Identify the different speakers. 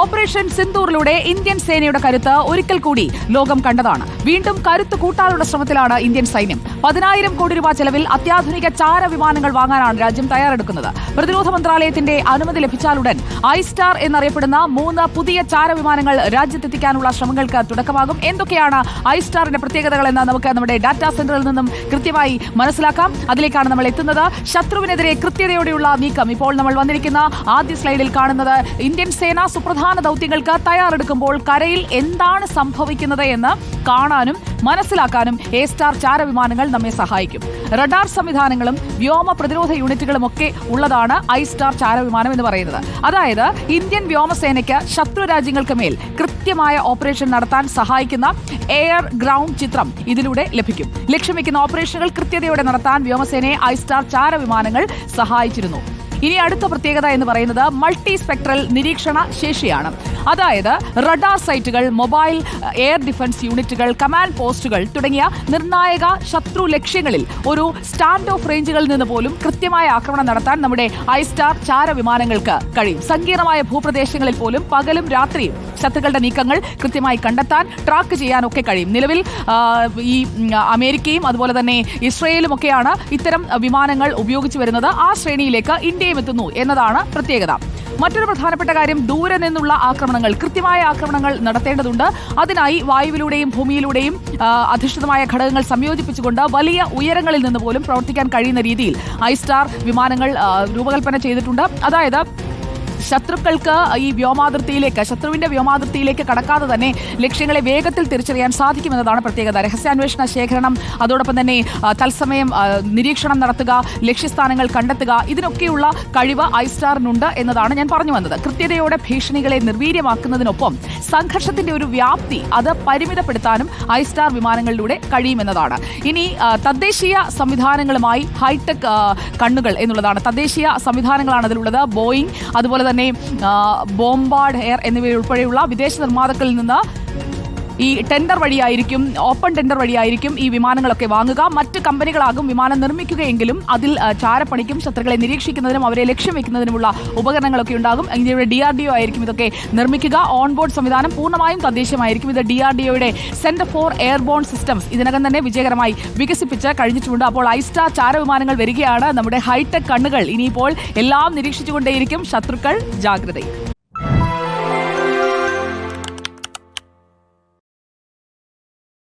Speaker 1: Operation സിന്ദൂറിലൂടെ Indian സേനയുടെ കരുത്ത് ഒരിക്കൽ കൂടി ലോകം കണ്ടതാണ്. വീണ്ടും കരുത്ത് കൂട്ടാനുള്ള ശ്രമത്തിലാണ് ഇന്ത്യൻ സൈന്യം. പതിനായിരം കോടി രൂപ ചെലവിൽ അത്യാധുനിക ചാര വിമാനങ്ങൾ വാങ്ങാനാണ് രാജ്യം തയ്യാറെടുക്കുന്നത്. പ്രതിരോധ മന്ത്രാലയത്തിന്റെ അനുമതി ലഭിച്ചാലുടൻ ഐ സ്റ്റാർ എന്നറിയപ്പെടുന്ന മൂന്ന് പുതിയ ചാര വിമാനങ്ങൾ രാജ്യത്തെത്തിക്കാനുള്ള ശ്രമങ്ങൾക്ക് തുടക്കമാകും. എന്തൊക്കെയാണ് ഐ സ്റ്റാറിന്റെ പ്രത്യേകതകൾ എന്ന് നമുക്ക് നമ്മുടെ ഡാറ്റാ സെന്ററിൽ നിന്നും കൃത്യമായി മനസ്സിലാക്കാം. അതിലേക്കാണ് നമ്മൾ എത്തുന്നത്. ശത്രുവിനെതിരെ കൃത്യതയോടെയുള്ള നീക്കം ഇപ്പോൾ നമ്മൾ വന്നിരിക്കുന്ന ആദ്യ സ്ലൈഡിൽ കാണുന്നത് ഇന്ത്യൻ സേന സുപ്രധാന ദൗത്യങ്ങൾക്ക് തയ്യാറെടുക്കുമ്പോൾ കരയിൽ എന്താണ് സംഭവിക്കുന്നത് എന്ന് കാണാനും മനസ്സിലാക്കാനും എ സ്റ്റാർ ചാരവിമാനങ്ങൾ നമ്മെ സഹായിക്കും. റഡാർ സംവിധാനങ്ങളും വ്യോമ പ്രതിരോധ യൂണിറ്റുകളും ഒക്കെ ഉള്ളതാണ് ഐ സ്റ്റാർ ചാരവിമാനം എന്ന് പറയുന്നത്. അതായത് ഇന്ത്യൻ വ്യോമസേനയ്ക്ക് ശത്രു രാജ്യങ്ങൾക്ക് മേൽ കൃത്യമായ ഓപ്പറേഷൻ നടത്താൻ സഹായിക്കുന്ന എയർ ഗ്രൗണ്ട് ചിത്രം ഇതിലൂടെ ലഭിക്കും. ലക്ഷ്യം വെക്കുന്ന ഓപ്പറേഷനുകൾ കൃത്യതയോടെ നടത്താൻ വ്യോമസേനയെ ഐ സ്റ്റാർ ചാരവിമാനങ്ങൾ സഹായിച്ചിരുന്നു. ഇനി അടുത്ത പ്രത്യേകത എന്ന് പറയുന്നത് മൾട്ടി സ്പെക്ട്രൽ നിരീക്ഷണ ശേഷിയാണ്. അതായത് റഡാർ സൈറ്റുകൾ മൊബൈൽ എയർ ഡിഫൻസ് യൂണിറ്റുകൾ കമാൻഡ് പോസ്റ്റുകൾ തുടങ്ങിയ നിർണായക ശത്രു ലക്ഷ്യങ്ങളിൽ ഒരു സ്റ്റാൻഡ് ഓഫ് റേഞ്ചുകളിൽ നിന്ന് പോലും കൃത്യമായ ആക്രമണം നടത്താൻ നമ്മുടെ ഐ സ്റ്റാർ ചാര വിമാനങ്ങൾക്ക് കഴിയും. സങ്കീർണമായ ഭൂപ്രദേശങ്ങളിൽ പോലും പകലും രാത്രിയും ശത്രുക്കളുടെ നീക്കങ്ങൾ കൃത്യമായി കണ്ടെത്താൻ ട്രാക്ക് ചെയ്യാനൊക്കെ കഴിയും. നിലവിൽ ഈ അമേരിക്കയും അതുപോലെ തന്നെ ഇസ്രയേലും ഒക്കെയാണ് ഇത്തരം വിമാനങ്ങൾ ഉപയോഗിച്ചു വരുന്നത്. ആ ശ്രേണിയിലേക്ക് ഇന്ത്യയും എത്തുന്നു എന്നതാണ് പ്രത്യേകത. മറ്റൊരു പ്രധാനപ്പെട്ട കാര്യം ദൂരെ നിന്നുള്ള ആക്രമണങ്ങൾ കൃത്യമായ ആക്രമണങ്ങൾ നടത്തേണ്ടതുണ്ട്. അതിനായി വായുവിലൂടെയും ഭൂമിയിലൂടെയും അധിഷ്ഠിതമായ ഘടകങ്ങൾ സംയോജിപ്പിച്ചുകൊണ്ട് വലിയ ഉയരങ്ങളിൽ നിന്ന് പോലും പ്രവർത്തിക്കാൻ കഴിയുന്ന രീതിയിൽ ഐ സ്റ്റാർ വിമാനങ്ങൾ രൂപകൽപ്പന ചെയ്തിട്ടുണ്ട്. അതായത് ശത്രുക്കൾക്ക് ഈ വ്യോമാതിർത്തിയിലേക്ക് ശത്രുവിന്റെ വ്യോമാതിർത്തിയിലേക്ക് കടക്കാതെ തന്നെ ലക്ഷ്യങ്ങളെ വേഗത്തിൽ തിരിച്ചറിയാൻ സാധിക്കുമെന്നതാണ് പ്രത്യേകത. രഹസ്യാന്വേഷണ ശേഖരണം അതോടൊപ്പം തന്നെ തത്സമയം നിരീക്ഷണം നടത്തുക ലക്ഷ്യസ്ഥാനങ്ങൾ കണ്ടെത്തുക ഇതിനൊക്കെയുള്ള കഴിവ് ഐസ്റ്റാറിനുണ്ട് എന്നതാണ് ഞാൻ പറഞ്ഞു വന്നത്. കൃത്യതയോടെ ഭീഷണികളെ നിർവീര്യമാക്കുന്നതിനൊപ്പം സംഘർഷത്തിന്റെ ഒരു വ്യാപ്തി അത് പരിമിതപ്പെടുത്താനും ഐസ്റ്റാർ വിമാനങ്ങളിലൂടെ കഴിയുമെന്നതാണ്. ഇനി തദ്ദേശീയ സംവിധാനങ്ങളുമായി ഹൈടെക് കണ്ണുകൾ എന്നുള്ളതാണ്. തദ്ദേശീയ സംവിധാനങ്ങളാണ് അതിലുള്ളത്. ബോയിങ് അതുപോലെ തന്നെ ബോംബാർഡ് എയർ എന്നിവയുൾപ്പെടെയുള്ള വിദേശ നിർമ്മാതാക്കളിൽ നിന്ന് ഈ ടെൻഡർ വഴിയായിരിക്കും ഓപ്പൺ ടെൻഡർ വഴിയായിരിക്കും ഈ വിമാനങ്ങളൊക്കെ വാങ്ങുക. മറ്റ് കമ്പനികളാകും വിമാനം നിർമ്മിക്കുകയെങ്കിലും അതിൽ ചാരപ്പണിക്കും ശത്രുക്കളെ നിരീക്ഷിക്കുന്നതിനും അവരെ ലക്ഷ്യം വെക്കുന്നതിനുമുള്ള ഉപകരണങ്ങളൊക്കെ ഉണ്ടാകും. ഇന്ത്യയുടെ ഡി ആർ ഡി ഒ ആയിരിക്കും ഇതൊക്കെ നിർമ്മിക്കുക. ഓൺബോർഡ് സംവിധാനം പൂർണമായും തദ്ദേശമായിരിക്കും ഇത് ഡി ആർ ഡി ഒയുടെ സെന്റർ ഫോർ എയർബോൺ സിസ്റ്റംസ് ഇതിനകം തന്നെ വിജയകരമായി വികസിപ്പിച്ച് കഴിഞ്ഞിട്ടുണ്ട്. അപ്പോൾ ഐസ്റ്റാർ ചാരവിമാനങ്ങൾ വരികയാണ്. നമ്മുടെ ഹൈടെക് കണ്ണുകൾ ഇനിയിപ്പോൾ എല്ലാം നിരീക്ഷിച്ചുകൊണ്ടേയിരിക്കും. ശത്രുക്കൾ ജാഗ്രതയിൽ.